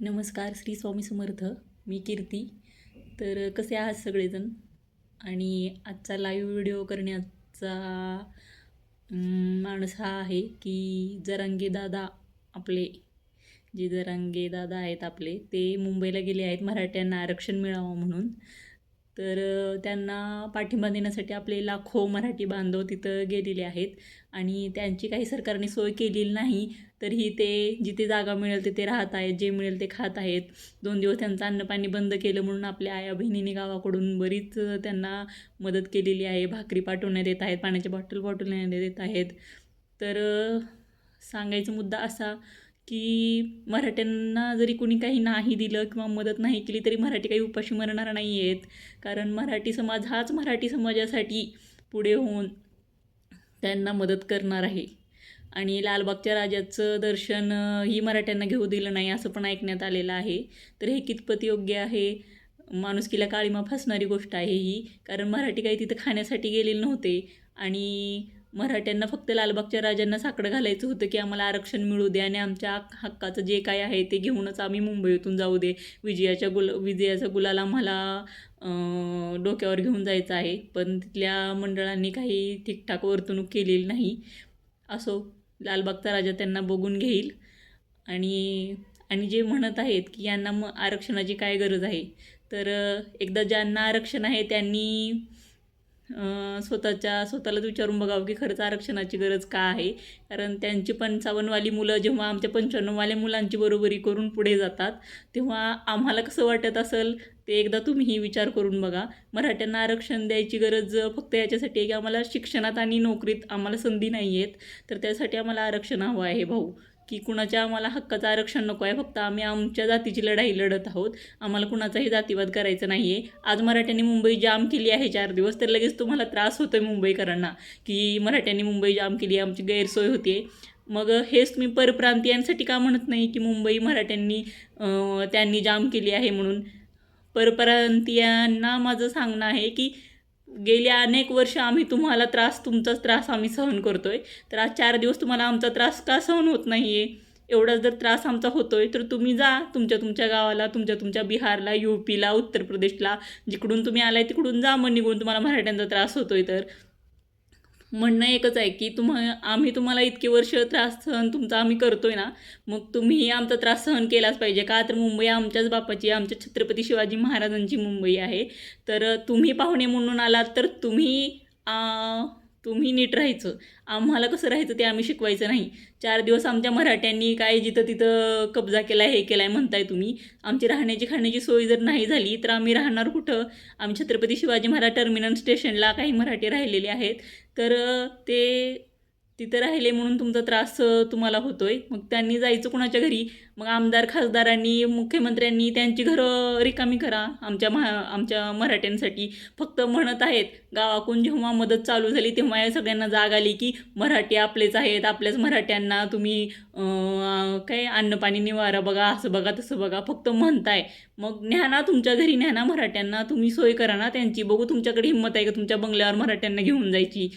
नमस्कार श्री स्वामी समर्थ. मी कीर्ती. तर कसे आहात सगळेजण? आणि आजचा लाईव्ह व्हिडिओ करण्याचा माणूस हा आहे की जरांगे दादा आपले. जे जरांगे दादा आहेत आपले ते मुंबईला गेले आहेत मराठ्यांना आरक्षण मिळावं म्हणून. तर त्यांना पाठिंबा देण्यासाठी आपले लाखो मराठी बांधव तिथं गेलेले आहेत आणि त्यांची काही सरकारने सोय केलेली नाही तरीही ते जिथे जागा मिळेल तिथे राहत आहेत जे मिळेल ते खात आहेत. दोन दिवस त्यांचं अन्नपाणी बंद केलं म्हणून आपल्या आया बहिणीने गावाकडून बरीच त्यांना मदत केलेली आहे. भाकरी पाठवण्यात येत आहेत पाण्याच्या बॉटल पाठवण्यात येत आहेत. तर सांगायचा मुद्दा असा की मराठ्यांना जरी कोणी काही नाही दिलं किंवा मदत नाही केली तरी मराठी काही उपाशी मरणार नाही आहेत कारण मराठी समाज हाच मराठी समाजासाठी पुढे होऊन त्यांना मदत करणार आहे. आणि लालबागच्या राजाचं दर्शन ही मराठ्यांना घेऊ दिलं नाही असं पण ऐकण्यात आलेलं आहे. तर हे कितपत योग्य आहे? माणुसकीला काळीमा फासणारी गोष्ट आहे ही. कारण मराठी काही तिथं खाण्यासाठी गेलेले नव्हते. आणि मराठ्यांना फक्त लालबागच्या राजांना साकडं घालायचं होतं की आम्हाला आरक्षण मिळू दे आणि आमच्या हक्काचं जे काय आहे ते घेऊनच आम्ही मुंबईतून जाऊ दे. विजयाच्या गुल विजयाचा गुलाल आम्हाला डोक्यावर घेऊन जायचं आहे. पण तिथल्या मंडळांनी काही ठीकठाक वर्तणूक केलेली नाही. असो लालबागचा राजा त्यांना बघून घेईल. आणि आणि जे म्हणत आहेत की यांना मग आरक्षणाची काय गरज आहे? तर एकदा ज्यांना आरक्षण आहे त्यांनी स्वतःच्या स्वतःलाच विचारून बघावं की खरंच आरक्षणाची गरज का आहे. कारण त्यांची पंचावन्नवाली मुलं जेव्हा आमच्या पंच्याण्णववाल्या मुलांची बरोबरी करून पुढे जातात तेव्हा आम्हाला कसं वाटत असेल ते एकदा तुम्हीही विचार करून बघा. मराठ्यांना आरक्षण द्यायची गरज फक्त याच्यासाठी आहे की आम्हाला शिक्षणात आणि नोकरीत आम्हाला संधी नाही आहेत तर त्यासाठी आम्हाला आरक्षण हवं आहे भाऊ. की कुणाच्या आम्हाला हक्काचं आरक्षण नको आहे. फक्त आम्ही आमच्या जातीची लढाई लढत आहोत. आम्हाला कुणाचाही जातीवाद करायचा नाही आहे आज मराठ्यांनी मुंबई जाम केली आहे चार दिवस तर लगेच तुम्हाला त्रास होतो आहे मुंबईकरांना की मराठ्यांनी मुंबई जाम केली आहे आमची गैरसोय होते मग हेच तुम्ही परप्रांतीयांसाठी का म्हणत नाही की मुंबई मराठ्यांनी त्यांनी जाम केली आहे म्हणून? परप्रांतीयांना माझं सांगणं आहे की गेल्या अनेक वर्ष आम्ही तुम्हाला त्रास तुमचाच त्रास आम्ही सहन करतो आहे तर आज चार दिवस तुम्हाला आमचा त्रास का सहन होत नाही आहे एवढाच जर त्रास आमचा होतो आहे तर तुम्ही जा तुमच्या तुमच्या गावाला तुमच्या तुमच्या बिहारला यू पीला उत्तर प्रदेशला जिकडून तुम्ही आलाय तिकडून जा मग निघून तुम्हाला मराठ्यांचा त्रास होतो आहे तर. म्हणणं एकच आहे की तुम्हा आम्ही तुम्हाला इतके वर्ष त्रास सहन तुमचा आम्ही करतोय ना मग तुम्हीही आमचा त्रास सहन केलाच पाहिजे. का तर मुंबई आमच्याच बापाची आमच्या छत्रपती शिवाजी महाराजांची मुंबई आहे. तर तुम्ही पाहुणे म्हणून आलात तर तुम्ही तुम्ही नीट राहायचं. आम्हाला कसं राहायचं ते आम्ही शिकवायचं नाही. चार दिवस आमच्या मराठ्यांनी काय जिथं तिथं कब्जा केला हे केला आहे म्हणताय तुम्ही. आमची राहण्याची खाण्याची सोय जर नाही झाली तर आम्ही राहणार कुठं? आम्ही छत्रपती शिवाजी महाराज टर्मिनल स्टेशनला काही मराठी राहिलेले आहेत. तर ते तिथं राहिले म्हणून तुमचा त्रास तुम्हाला तुम्हाला होतोय. मग त्यांनी जायचं कुणाच्या घरी? मग आमदार खासदारांनी मुख्यमंत्र्यांनी त्यांची घरं रिकामी करा. आमच्या महा आमच्या मराठ्यांसाठी. फक्त म्हणत आहेत गावाकडून जेव्हा मदत चालू झाली तेव्हा या सगळ्यांना जाग आली की मराठी आपलेच आहेत आपल्याच मराठ्यांना तुम्ही काय अन्नपाणी निवारा बघा असं बघा तसं बघा फक्त म्हणताय. मग न्याना तुमच्या घरी न्याना मराठ्यांना तुम्ही सोय करा ना त्यांची. बघू तुमच्याकडे हिंमत आहे का तुमच्या बंगल्यावर मराठ्यांना घेऊन जायची?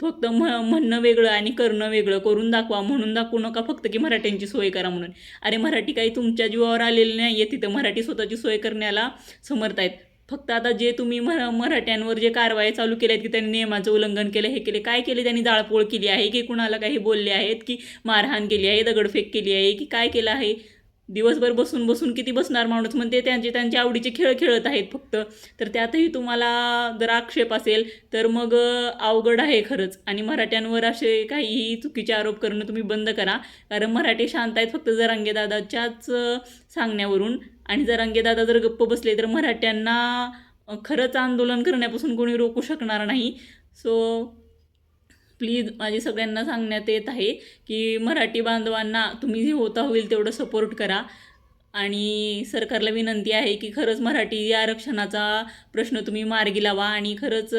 फक्त म म्हणणं वेगळं आणि करणं वेगळं करून दाखवा म्हणून दाखवू नका फक्त की मराठ्यांची सोय करा म्हणून. अरे मराठी काही तुमच्या जीवावर आलेली नाही आहे तिथं मराठी स्वतःची सोय करण्याला समर्थ आहेत. फक्त आता जे तुम्ही मरा मराठ्यांवर जे कारवाई चालू केल्या आहेत की त्यांनी नियमाचं उल्लंघन केलं हे केले काय केले त्यांनी जाळपोळ केली आहे की कुणाला काही बोलले आहेत की मारहाण केली आहे दगडफेक केली आहे की काय केलं आहे? दिवसभर बसून बसून किती बसणार माणूस? म्हणते त्यांचे त्यांचे आवडीचे खेळ खेळत आहेत फक्त. तर त्यातही तुम्हाला जर आक्षेप असेल तर मग अवघड आहे खरंच. आणि मराठ्यांवर असे काहीही चुकीचे आरोप करणं तुम्ही बंद करा. कारण मराठी शांत आहेत फक्त जरांगेदादाच्याच सांगण्यावरून. आणि जरांगेदादा जर गप्प बसले तर मराठ्यांना खरंच आंदोलन करण्यापासून कोणी रोखू शकणार नाही. सो प्लीज माझी सगळ्यांना सांगण्यात येत आहे की मराठी बांधवांना तुम्ही जे होता होईल तेवढं सपोर्ट करा. आणि सरकारला विनंती आहे की खरंच मराठी आरक्षणाचा प्रश्न तुम्ही मार्गी लावा आणि खरंच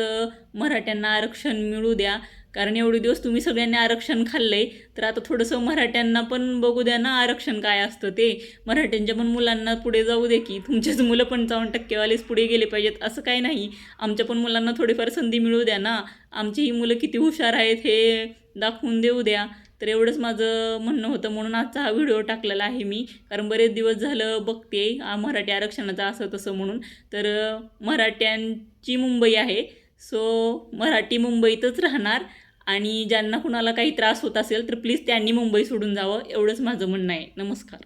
मराठ्यांना आरक्षण मिळू द्या. कारण एवढे दिवस तुम्ही सगळ्यांनी आरक्षण खाल्लं आहे तर आता थोडंसं मराठ्यांना पण बघू द्या ना आरक्षण काय असतं ते. मराठ्यांच्या पण मुलांना पुढे जाऊ दे की तुमचेच मुलं पंचावन्न टक्केवालेच पुढे गेले पाहिजेत असं काय नाही. आमच्या पण मुलांना थोडीफार संधी मिळू द्या ना. आमची ही मुलं किती हुशार आहेत हे दाखवून देऊ द्या. तर एवढंच माझं म्हणणं होतं. म्हणून आजचा हा व्हिडिओ टाकलेला आहे मी. कारण बरेच दिवस झालं बघते. मराठी आरक्षणाचं असं तसं म्हणून. तर मराठ्यांची मुंबई आहे. सो मराठी मुंबईतच राहणार. आणि ज्यांना कुणाला काही त्रास होत असेल तर प्लीज त्यांनी मुंबई सोडून जावं. एवढंच माझं म्हणणं आहे. नमस्कार.